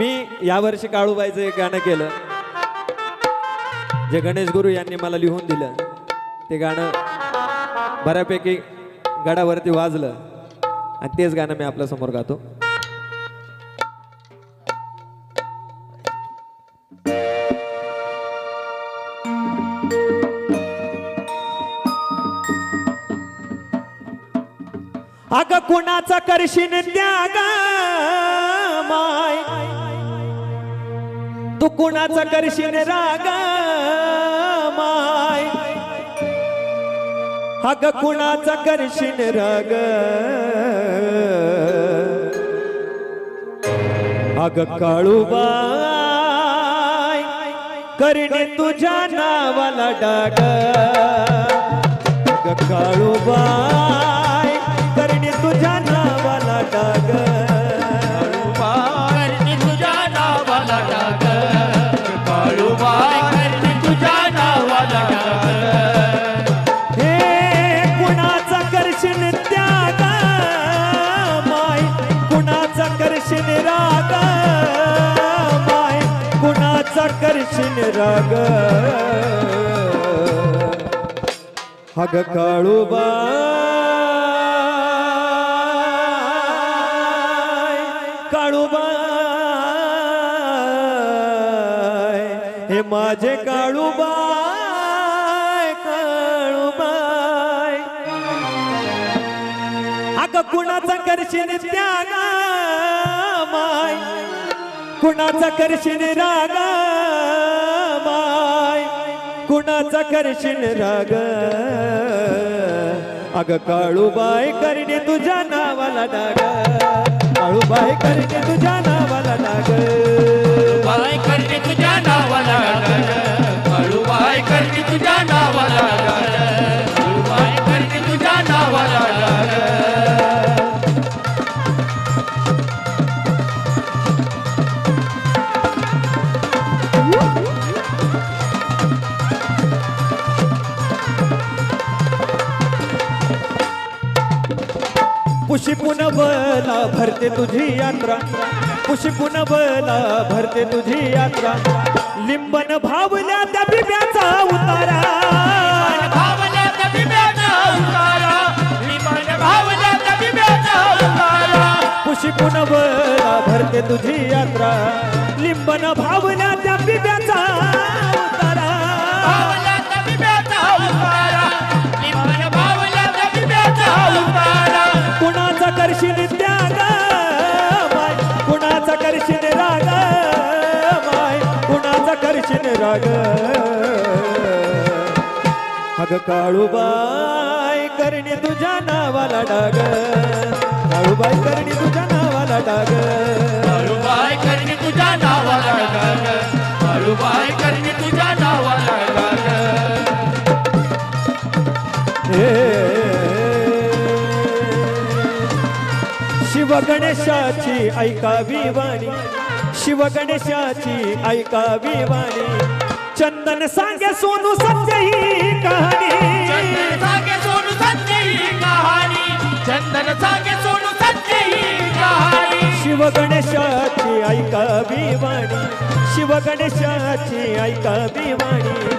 मी यावर्षी काळूबाईचं एक गाणं केलं. जे गणेश गुरु यांनी मला लिहून दिलं. ते गाणं बऱ्यापैकी गडावरती वाजलं. आणि तेच गाणं मी आपल्यासमोर गातो. अग कुणाचा करशीन त्याग माय? तू कुणाचा करशीन राग? माय. अग कुणाचा करशीन राग? अग काळूबाय करणे तुझ्या नावाला डाग. अग काळूबाय करशील राग. हग काळूबाय काळूबाय हे माझे काळूबाय काळूबाय. अग कुणाचा करशील त्याग माय कुणाचा करशील रागा कुणाचा करशील राग? अग काळूबाई करणे तुझ्या नावाला डाग. काळूबाई करणे तुझ्या नावाला पुशी पुनवला भरते तुझी यात्रा. पुशी पुनवला भरते तुझी यात्रा. लिंबन भावल्या त्या बिब्याचा उतारा. भावल्या भावल्या उतारा. पुशी पुनवला भरते तुझी यात्रा. लिंबन भावल्या राग अग काळूबाई करणे तुझ्या नावाला डाग. काळूबाई करणे तुझ्या नावाला डाग. काळूबाई करणी तुझ्या नावाला गाग काळूबाई करणी तुझ्या नावाला गाग शिव गणेशाची ऐकावी वाणी. शिव गणेशाची ऐकावी वाणी. चंदन सांगे सोनू सत्य ही कहाणी. चंदन सांगे सोनू सत्य ही कहाणी. चंदन सांगे सोनू सत्य ही कहाणी. शिव गणेशाची ऐकावी वाणी शिव गणेशाची ऐकावी वाणी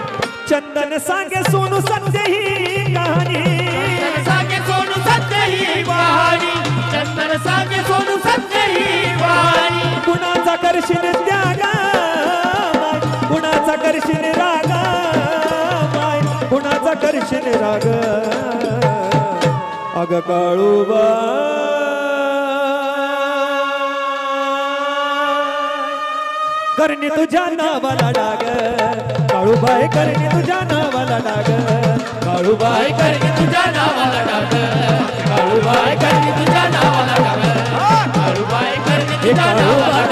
चंदन सांगे सोनू सत्य ही कहाणी. चंदन सांगे सोनू सत्य ही कहाणी. चंदन सांगे सोनू सत्य ही कहाणी. कुणाचा करशील कुणाचा करशील राग माय. कुणाचा करशील राग? अग काळूबा करणी तुझ्या नावाला डाग. काळूबाई करणी तुझ्या नावाला डाग. काळूबाई बाई करणी तुझ्या नावाला टाक काळूबाई करणी तुझ्या नावाला टाक काळूबाई करणी तुझ्या नावाला